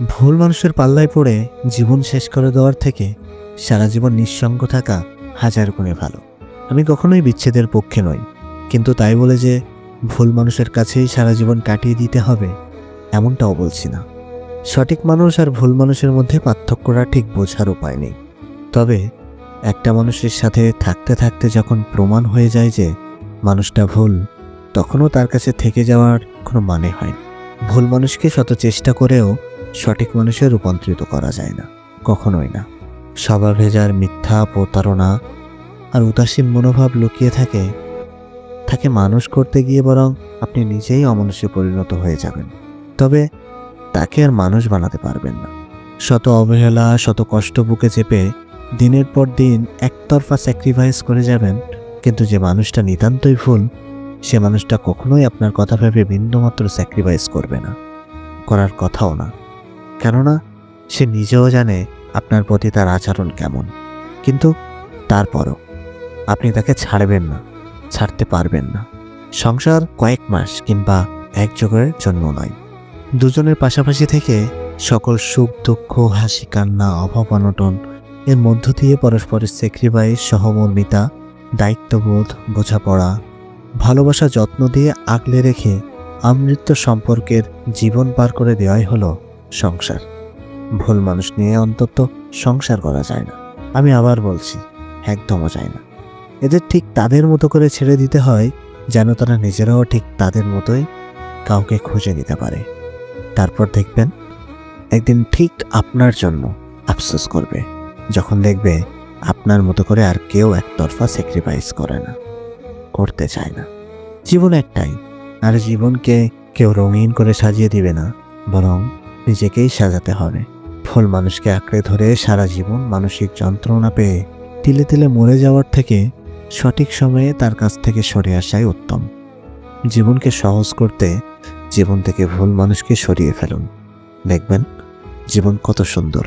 ভুল মানুষের পাল্লায় পড়ে জীবন শেষ করে দেওয়ার থেকে সারা জীবন নিঃসঙ্গ থাকা হাজার গুণে ভালো। আমি কখনোই বিচ্ছেদের পক্ষে নই, কিন্তু তাই বলে যে ভুল মানুষের কাছেই সারা জীবন কাটিয়ে দিতে হবে, এমনটাও বলছি না। সঠিক মানুষ আর ভুল মানুষের মধ্যে পার্থক্যটা ঠিক বোঝার উপায় নেই। তবে একটা মানুষের সাথে থাকতে থাকতে যখন প্রমাণ হয়ে যায় যে মানুষটা ভুল, তখনও তার কাছে থেকে যাওয়ার কোনো মানে হয় ভুল মানুষকে শত চেষ্টা করেও সঠিক মানুষে রূপান্তরিত করা যায় না, কখনোই না। স্বভাব ভেজার মিথ্যা প্রতারণা আর উদাসীন মনোভাব লুকিয়ে থাকে, তাকে মানুষ করতে গিয়ে বরং আপনি নিজেই অমানুষে পরিণত হয়ে যাবেন। তবে তাকে আর মানুষ বানাতে পারবেন না। শত অবহেলা, শত কষ্ট বুকে চেপে দিনের পর দিন একতরফা স্যাক্রিফাইস করে যাবেন, কিন্তু যে মানুষটা নিতান্তই ভুল, সে মানুষটা কখনোই আপনার কথা ভেবে বিন্দুমাত্র স্যাক্রিফাইস করবে না। করার কথাও না। কেননা সে নিজেও জানে আপনার প্রতি তার আচরণ কেমন। কিন্তু তারপরও আপনি তাকে ছাড়বেন না, ছাড়তে পারবেন না। সংসার কয়েক মাস কিংবা এক যুগের জন্য নয়। দুজনের পাশাপাশি থেকে সকল সুখ, দুঃখ, হাসি, কান্না, অভাব, অনটন এর মধ্য দিয়ে পরস্পরের স্যাক্রিফাইস সহমর্মিতা, দায়িত্ববোধ, বোঝাপড়া, ভালোবাসা যত্ন দিয়ে আগলে রেখে আমৃত্য সম্পর্কের জীবন পার করে দেওয়াই হলো সংসার। ভুল মানুষ নিয়ে অন্তত সংসার করা যায় না। আমি আবার বলছি, একদমও যায় না। এদের ঠিক তাদের মতো করে ছেড়ে দিতে হয়, যেন তারা নিজেরাও ঠিক তাদের মতোই কাউকে খুঁজে নিতে পারে। তারপর দেখবেন, একদিন ঠিক আপনার জন্য আফসোস করবে, যখন দেখবে আপনার মতো করে আর কেউ একতরফা স্যাক্রিফাইস করে না, করতে চায় না। জীবন একটাই, আর জীবনকে কেউ রঙিন করে সাজিয়ে দিবে না, বরং নিজেকেই সাজাতে হবে। ফুল মানুষকে আঁকড়ে ধরে সারা জীবন মানসিক যন্ত্রণা পেয়ে তিলে তিলে মরে যাওয়ার থেকে সঠিক সময়ে তার কাছ থেকে সরে আসাই উত্তম। জীবনকে সহজ করতে জীবন থেকে ভুল মানুষকে সরিয়ে ফেলুন। দেখবেন, জীবন কত সুন্দর।